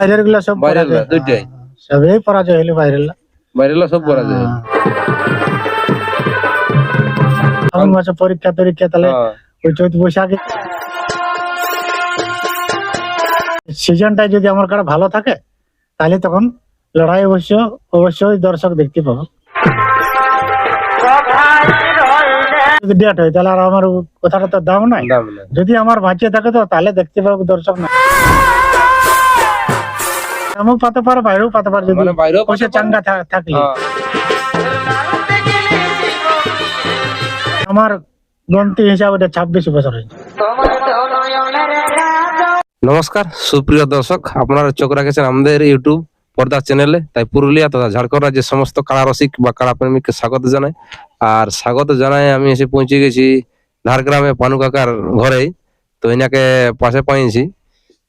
বাইরেরগুলা সব বাইরের দুইটাই? হ্যাঁ, সবই পরাজয়। সব হ্যাঁ। মাসে পরীক্ষা টরীক্ষা তাহলে হ্যাঁ। ওই চৈত বৈশাখে সিজনটা যদি আমার কাছে ভালো থাকে তাহলে তখন লড়াই অবশ্য অবশ্যই দর্শক দেখতে পাবো যদি ডেট হয় তাহলে আর আমার কথাটা তো দাম নাই দাম নাই যদি আমার বাঁচিয়ে থাকে তো তাহলে দেখতে পাবো দর্শক না এমন পাতে পারে বাইরেও পাতে পারে যদি মানে বাইরেও পয়সা চাঙ্গা থা- থাকলে। হ্যাঁ। আমার গন্তি হিসাবে এটা ছাব্বিশ বছর হয়েছে। নমস্কার সুপ্রিয় দর্শক আপনারা চোখ রাখেছেন আমাদের ইউটিউব পর্দা চ্যানেলে তাই পুরুলিয়া তথা ঝাড়খণ্ড রাজ্যের সমস্ত কালা রসিক বা কাড়া প্রেমিককে স্বাগত জানাই। আর স্বাগত জানাই আমি এসে পৌঁছে গেছি ঝাড়গ্রামে পানু কাকার ঘরেই। তো এনাকে পাশে পাইছি।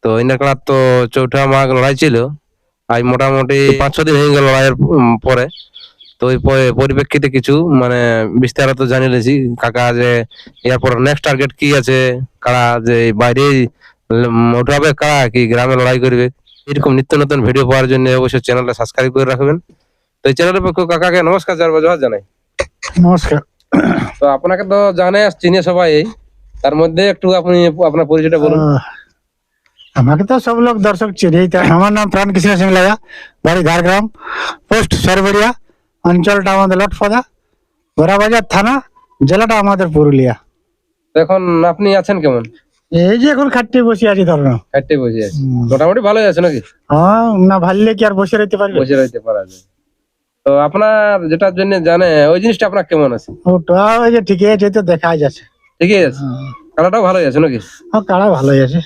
তো এনার কাড়ার তো চৌঠা মাঘ লড়াই ছিল। আজ মোটামুটি পাঁচ ছ দিন হয়ে গেল লড়াইয়ের পরে। তো ওই পরিপ্রেক্ষিতে কিছু মানে বিস্তারিত জানিয়ে নিয়েছি কাকা যে এরপর নেক্সট টার্গেট কি আছে কারা যে বাইরে উঠাবে কারা কি গ্রামে লড়াই করবে এরকম নিত্য নতুন ভিডিও পাওয়ার জন্য অবশ্যই চ্যানেলটা সাবস্ক্রাইব করে রাখবেন। তো এই চ্যানেলের পক্ষ কাকাকে নমস্কার যার জোহার জানাই। নমস্কার। তো আপনাকে তো জানে চিনে সবাই তার মধ্যে একটু আপনি আপনার পরিচয়টা বলুন। আমাকে তো সব লোক দর্শক চিনেই আমার নাম প্রাণ কৃষ্ণ সিং লাগা বাড়ি ঝাড়গ্রাম পোস্ট সরবরিয়া অঞ্চলটা আমাদের লটফদা গোরাবাজার থানা জেলাটা আমাদের পুরুলিয়া। এখন আপনি আছেন কেমন? এই যে এখন খাটতে বসে আছি ধরো। না হাঁটতে বসে আছে। মোটামুটি ভালোই আছে নাকি? হ্যাঁ না ভাললে কি আর বসে রইতে পারবে? বসে রইতে পারা যায়। তো আপনার যেটার জন্য জানে ওই জিনিসটা আপনার কেমন আছে? ওটা ওই যে ঠিকই আছে তো দেখা যাচ্ছে। ঠিকই আছে? কালারটাও ভালোই আছে নাকি? হ্যাঁ কাড়া ভালোই আছে।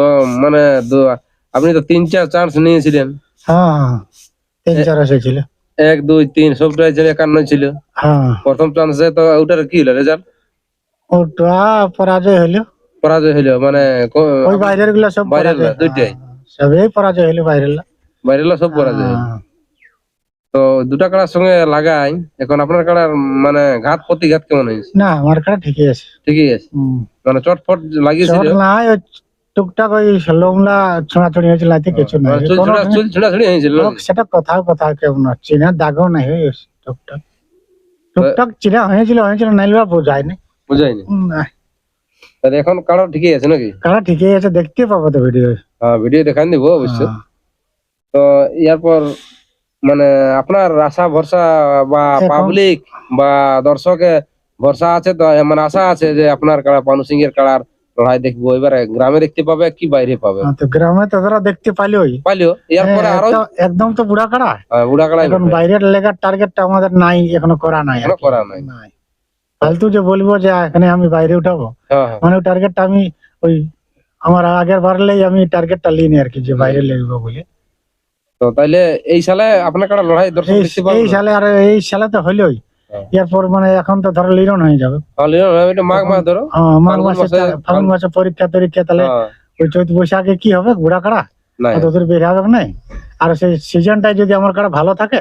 তো মানে আপনি তো তিন চার চান্স নিয়েছিলেন। হ্যাঁ হ্যাঁ তিন চার এসেছিল এক দুই তিন সবটাই ছিল একান্ন ছিল। হ্যাঁ। প্রথম চান্সে তো ওটার কি হলো রেজাল্ট ওটা পরাজয় হইল পরাজয় হইল মানে ওই বাইরেরগুলা সব বাইরের পরাজয়। দুইটাই? হ্যাঁ, সবই পরাজয় হইল বাইরেরগুলা। বাইরে হলো সব পরাজয়। হ্যাঁ। তো দুটা কাড়ার সঙ্গে লাগাই এখন আপনার কাড়ার মানে ঘাত প্রতিঘাত কেমন হয়েছে? না আমার ঠিকই আছে। ঠিকই আছে। মানে চটফট লাগিয়েছিল? ওই টুকটাক ওই লোমলা ছোঁড়াছড়ি হয়েছিল এতে কিছু নাই। মানে চুল কোনো- ছিঁড়া- চুল ছিঁড়াছিঁড়ি হয়েছিল লোক সেটা কোথাও কোথাও কেমন হচ্ছে না দাগও নাই ওই টুকটাক। টুকটাক চিরা হয়েছিল হয়েছিল নাইলে বা বোঝায়নি। বুঝাইনি হুম, না, তাহলে এখন কাড়া ঠিকই আছে নাকি? কারা ঠিকই আছে দেখতে পাবো তো ভিডিও হ্যাঁ ভিডিও দেখান দিব অবশ্যই। হ্যাঁ। তো ইয়ার পর মানে আপনার আশা ভরসা বা এখন- পাবলিক বা দর্শকে ভরসা আছে তো মানে আশা আছে যে আপনার কাড়া পানু সিং এর কাড়ার লড়াই দেখব এবারে গ্রামে দেখতে পাবে কি বাইরে পাবে? হ্যাঁ, তো গ্রামে তো তোরা দেখতে পাইলই। পালিও এর পরে হ্যাঁ, আরও একদম- তো বুড়া কাড়া। বুড়া কাড়াই এখন বাইরের লেগার টার্গেটটা আমাদের নাই এখনও করা নাই এখনও করা নাই। ফালতু যে বলব যে এখানে আমি বাইরে উঠাবো। হ্যাঁ হ্যাঁ। মানে টার্গেটটা আমি ওই আমার আগের বারলেই আমি টার্গেটটা লিনি আর কি যে বাইরে লেগবো বলে। তো তাইলে এই সালে আপনার কাড়া লড়াই দর্শক এই দেখতে পাবে? এই সালে আর এই সালে তো হইলই। হ্যাঁ। এরপর মানে এখন তো ধরো লিরন হয়ে যাবে। মাঘ মাস ধরো। হ্যাঁ, মাঘ ফাল্গুন মাসে ফাগুন মাসে পরীক্ষা টরীক্ষা তাহলে হ্যাঁ, ওই চৈত বৈশাখে কি হবে? ঘোড়া কাড়া? নাই। বের হবে নাই? আর সেই সিজনটা যদি আমার কাড়া ভালো থাকে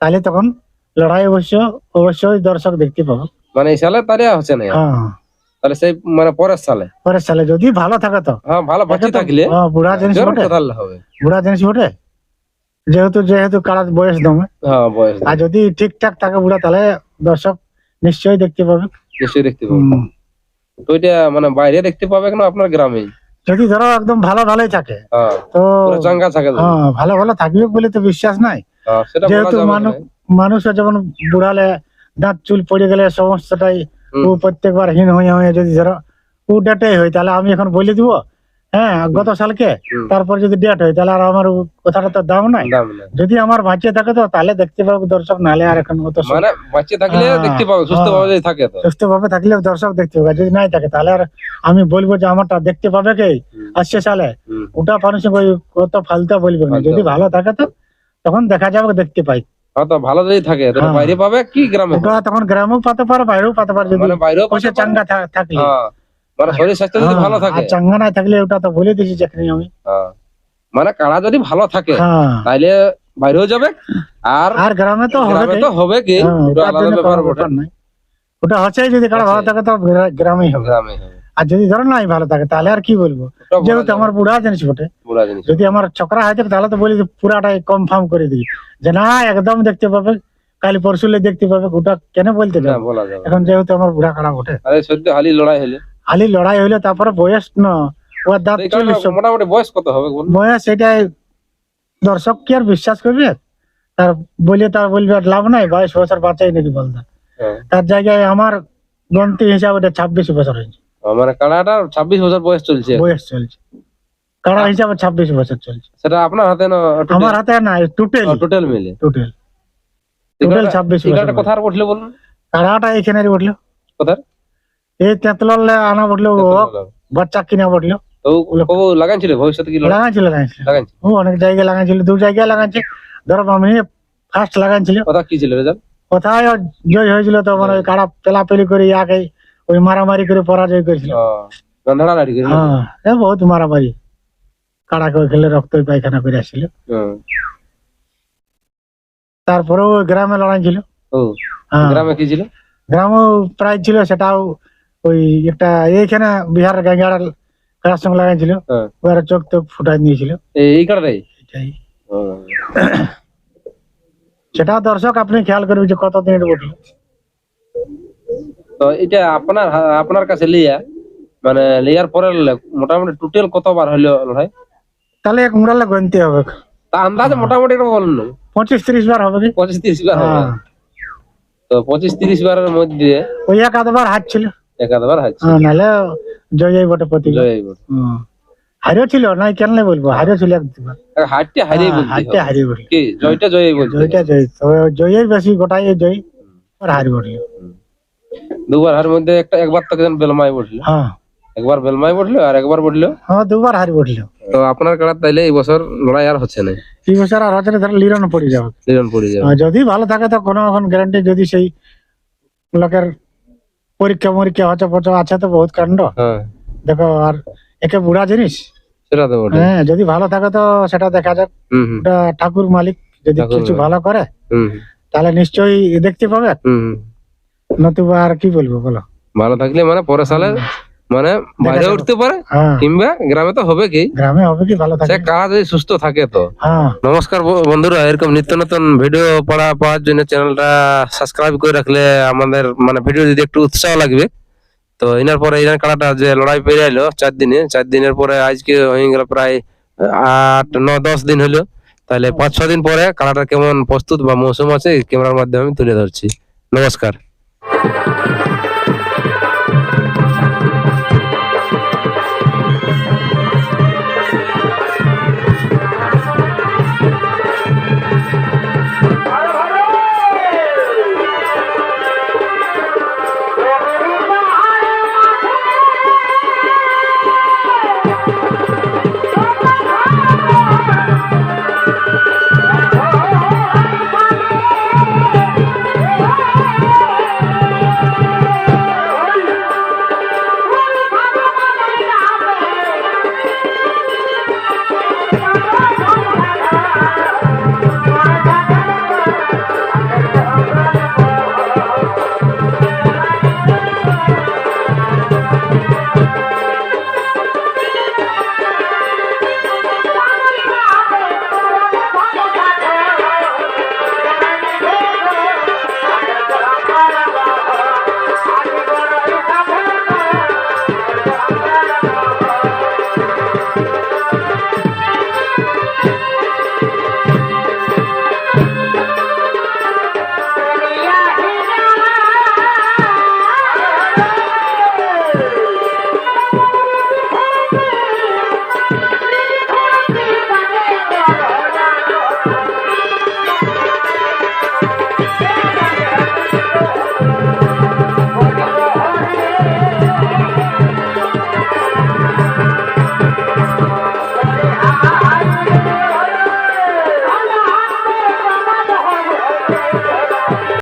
তাহলে তখন লড়াই অবশ্য অবশ্যই দর্শক দেখতে পাবো। মানে এই সালে তারে হচ্ছে না। হ্যাঁ। তাহলে সেই মানে পরের সালে। পরের সালে যদি ভালো থাকে তো। হ্যাঁ ভালো বাঁচি থাকলে হ্যাঁ, বুড়া জিনিস হবে। বুড়া জিনিস বটে? যেহেতু যেহেতু কারার বয়স দমে। হ্যাঁ বয়স আর যদি ঠিকঠাক থাকে বুড়া তাহলে দর্শক নিশ্চয়ই দেখতে পাবে নিশ্চয়ই দেখতে পাবে। তো এটা মানে বাইরে দেখতে পাবে কেন আপনার গ্রামে? যদি ধরো একদম ভালো ভালোই থাকে হ্যাঁ। তো চাঙ্গা থাকে হ্যাঁ ভালো ভালো থাকবে বলে তো বিশ্বাস নাই। যেহেতু মানুষ মানুষের যখন বুড়ালে দাঁত চুল পড়ে গেলে সমস্তটাই ও প্রত্যেকবার হীন হয়ে হয়ে যদি ধরো ও ডেটে হয় তাহলে আমি এখন বলে দিব হ্যাঁ গত সালকে? তারপর যদি ডেট হয় তাহলে আর আমার কথাটা তো দাম নাই। যদি আমার বাঁচিয়ে থাকে তো তাহলে দেখতে পাবো দর্শক নালে আর এখন অত মানে বাচ্চা থাকলে হ্যাঁ, দেখতে পাবে সুস্থ হ্যাঁ। ভাবে যদি থাকে তো। সুস্থ ভাবে থাকলে দর্শক দেখতে পাবে যদি নাই থাকে তাহলে আর আমি বলব যে আমারটা দেখতে পাবে কে? আসছে সালে। ওটা মানুষ ওই কত ফালতা বলবে না। যদি ভালো থাকে তো তখন দেখা যাবে দেখতে পাই। হ্যাঁ তো ভালো যদি থাকে। বাইরে পাবে কি গ্রামে? ওটা তখন গ্রামেও পাতে পারে বাইরেও পাতে পারে যদি মানে চাঙ্গা থাকলে। মানে শরীর স্বাস্থ্য যদি হ্যাঁ, ভালো থাকে। চাঙ্গা নাই থাকলে ওটা তো বলে দিয়েছি যেখানে আমি। হ্যাঁ। মানে কাড়া যদি ভালো থাকে হ্যাঁ। তাইলে বাইরেও যাবে আর আর গ্রামে তো হবে গ্রামে তো হবে কি? হ্যাঁ, ওটা আলাদা ব্যাপার কোনো নাই। ওটা হচ্ছে যদি কারা ভালো থাকে তো গ্রা- গ্রামেই হবে। গ্রামে আর যদি ধরো নাই ভালো থাকে তাহলে আর কি বলব? যেহেতু আমার বুড়া জিনিস বটে। যদি আমার চকরা হয় থাকে তাহলে তো বলি পুরাটাই কনফার্ম করে দিই। যে না একদম দেখতে পাবে কাল পরশুলে দেখতে পাবে ওটা কেন বলতে এখন যেহেতু আমার বুড়া ওঠে আরে সদ্য হালি লড়াই হলে। খালি লড়াই হইলে তারপরে বয়স না। ওর দাঁত চল্লিশ মোটামুটি বয়স কত হবে বয়স এটাই দর্শক কি আর বিশ্বাস করবে? তার বলে তার বলবে আর লাভ নাই বাইশ বছর বাচ্চাই নাকি বলতে হ্যাঁ। তার জায়গায় আমার গন্তি হিসাবে এটা ছাব্বিশ বছর হয়েছে। মানে কাড়াটা ছাব্বিশ বছর বয়স চলছে। বয়স চলছে। কাড়া হিসাবে ছাব্বিশ বছর চলছে। সেটা আপনার হাতে না আমার হাতে না টোটাল টোটাল মিলে। টোটাল টোটাল ছাব্বিশ বছর কোথার উঠলে বলুন? কাড়াটা এখানে উঠল। কোথার? এই তেঁতলালে আনা বাচ্চা কিনা তো কবু লাগাইছিল ভবিষ্যতে কি লাগাইছিল লাগাইছিল। লাগাইছিল ও অনেক জায়গায় লাগাইছিল দু জায়গায় লাগাইছে। ধরো আমি ফার্স্ট লাগাইছিল। কথা কি ছিল রেজাল্ট? কোথায় জয় হয়েছিল তো মানে ওই কাড়া পেলাপেলি করে ইয়াকে ওই মারামারি করে পরাজয় করেছিল। করে হ্যাঁ বহুত মারামারি। কাড়াকে খেলে রক্ত পায়খানা করে আসছিল। হ্যাঁ। তারপরে গ্রামে লড়াই ছিল। হ্যাঁ। গ্রামে কি ছিল? গ্রামও প্রাইজ ছিল সেটাও ওই একটা এইখানে বিহারের গাঙ্গাড়ার কারার সঙ্গে লাগাইছিল। হ্যাঁ। ওরা চোখ তোক ফুটাই দিয়েছিল। এই এটাই সেটা দর্শক আপনি খেয়াল করবেন যে কত দিনের বটল তো এটা আপনার আপনার কাছে লিয়া মানে লিয়ার পরে মোটামুটি টোটাল কতবার হলো লড়াই তাহলে এক মুড়ালে গনতে হবে। তা আন্দাজে মোটামুটি একটা বলুন পঁচিশ তিরিশ বার হবে কি? পঁচিশ তিরিশ বার হবে। হ্যাঁ। তো পঁচিশ তিরিশ বারের মধ্যে ওই এক আধবার হাত ছিল একাধবার হারছে। হ্যাঁ, নাহলে জয় জয় বটে প্রতি জয় বল। হারিও ছিল নাই কেন বলব? হারিও ছিল একবার হারটি হারিয়ে বলতে হারিয়ে বলি কি? জয়টা জয় বলতে। জয়টা জয়। তবে জয়ের বেশি গোটাই জয়। আর হারি বলি দুবার হার মধ্যে একটা একবার তো বেলমাই বসল? হ্যাঁ। একবার বেলমাই বসল আর একবার বসল? হ্যাঁ দুবার হারি বটল তো আপনার কাড়া তাইলে এই বছর লড়াই আর হচ্ছে না। এই বছর আর হচ্ছে না, ধরো লিরন পড়ে যাবে। লিরন পড়ে যাবে। যদি ভালো থাকে তো কোনো এখন গ্যারান্টি যদি সেই লোকের পরীক্ষা মরীক্ষা হচ্ছে পচা আছে তো বহুত কাণ্ড। হ্যাঁ। দেখো আর একে বুড়া জিনিস। সেটা তো হ্যাঁ যদি ভালো থাকে তো সেটা দেখা যাক। ওটা ঠাকুর মালিক যদি কিছু ভালো করে তাহলে নিশ্চয়ই দেখতে পাবে। নতুবা আর কি বলব বলো? ভালো থাকলে মানে পরে সালে মানে বাইরে উঠতে পারে হ্যাঁ। কিংবা গ্রামে তো হবে কি? গ্রামে হবে কি ভালো থাকে। কারা যদি সুস্থ থাকে তো। হ্যাঁ। নমস্কার বন্ধুরা এরকম নিত্য নতুন ভিডিও পড়া পাওয়ার জন্য চ্যানেলটা সাবস্ক্রাইব করে রাখলে আমাদের মানে ভিডিও যদি একটু উৎসাহ লাগবে তো এনার পরে এনার কাড়াটা যে লড়াই পেরে এলো চার দিনে চার দিনের পরে আজকে হয়ে গেল প্রায় আট ন দশ দিন হলো। তাহলে পাঁচ ছ দিন পরে কাড়াটা কেমন প্রস্তুত বা মৌসুম আছে ক্যামেরার মাধ্যমে আমি তুলে ধরছি। নমস্কার।